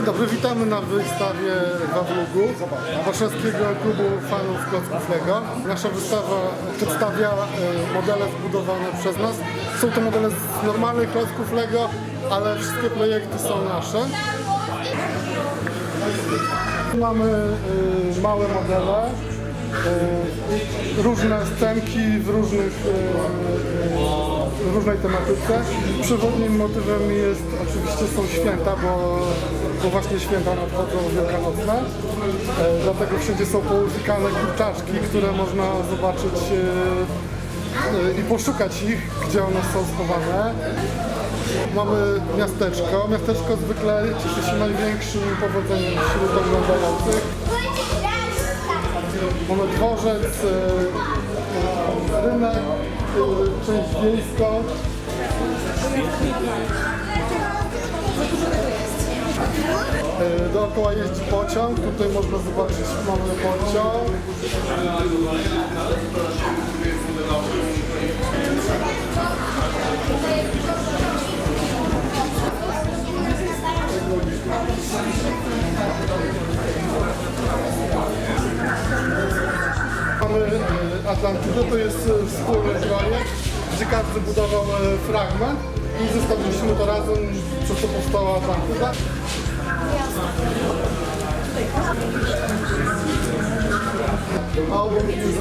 Dzień dobry, witamy na wystawie Wawlugu Warszawskiego Klubu Fanów Klocków Lego. Nasza wystawa przedstawia e, modele zbudowane przez nas. Są to modele z normalnych klocków Lego, ale wszystkie projekty są nasze. Mamy y, małe modele, y, różne scenki w różnych, różnej tematyce. Przewodnim motywem jest oczywiście są święta, bo, bo właśnie święta nadchodzą wielkanocne. E, dlatego wszędzie są połykane kurczaczki, które można zobaczyć y, y, i poszukać ich, gdzie one są schowane. Mamy miasteczko. Miasteczko zwykle cieszy się największym powodzeniem wśród oglądających. Mamy dworzec, e, e, rynek, e, część. E, Dookoła jeździ pociąg. Tutaj można zobaczyć, mamy pociąg. Atlantydę, to jest e, wspólny projekt, gdzie każdy budował e, fragment i zestawiliśmy to razem, przez to powstała Atlantyda. A obok jest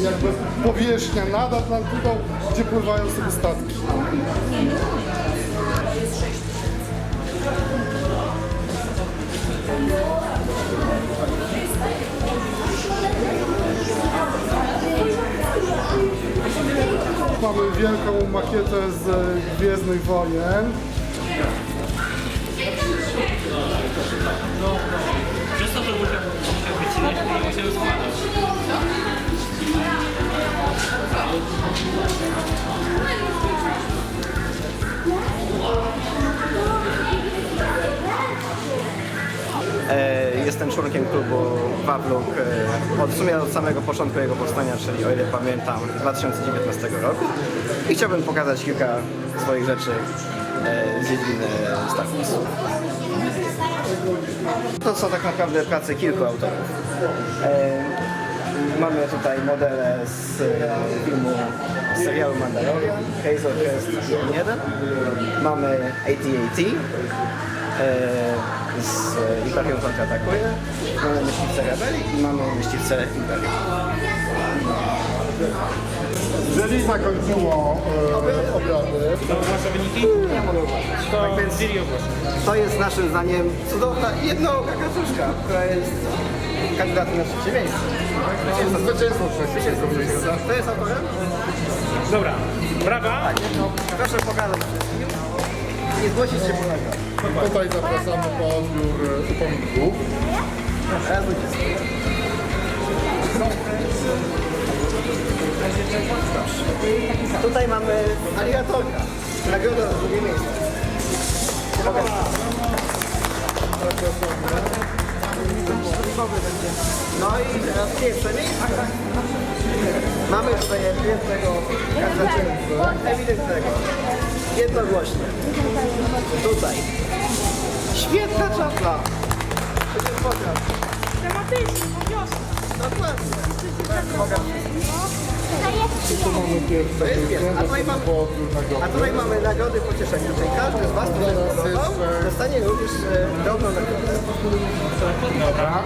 e, jakby powierzchnia nad Atlantydą, gdzie pływają sobie statki. Mamy wielką makietę z Gwiezdnych Wojen. Członkiem klubu Wawluk e, od od samego początku jego powstania, czyli o ile pamiętam 2019 roku. I chciałbym pokazać kilka swoich rzeczy e, z dziedziny Star. To są tak naprawdę prace kilku autorów. E, Mamy tutaj modele z filmu z serialu Mandalorian, Hazel Crest 1. Mamy AT-AT z Imperium kontratakuje. Mamy myśliwce Rebelii i mamy myśliwce Imperium. Jury zakończyło e, obrady. To wasze wyniki? Nie mogę uważać. To Tak więc jury to jest naszym zdaniem cudowna jednooka kaczuszka, która jest kandydatem na trzecie miejsce. Trzeciego miejsca. To jest autorem? Dobra, brawa. Tak, no, proszę pokazać wszystkim. Nie zgłosić się po nagrodę. Tutaj zapraszamy po odbiór e, ludzie Tutaj mamy aligatorka. Nagroda za drugie miejsce. Pokaż. No i teraz pierwsze miejsce. Mamy tutaj ewidentnego kandydata. Ewidentnego. Jednogłośnie. Tutaj. Świetna czapla. To jest pokaz. Tematycznie, po wiosnę. Dokładnie. Tu mamy pierwsze To jest pierwsze. A tutaj mamy, nagrody. a tutaj mamy nagrody pocieszenia. Czyli każdy z Was, kto się Teraz podobał, jeszcze- dostanie również e, drobną nagrodę. Dobra.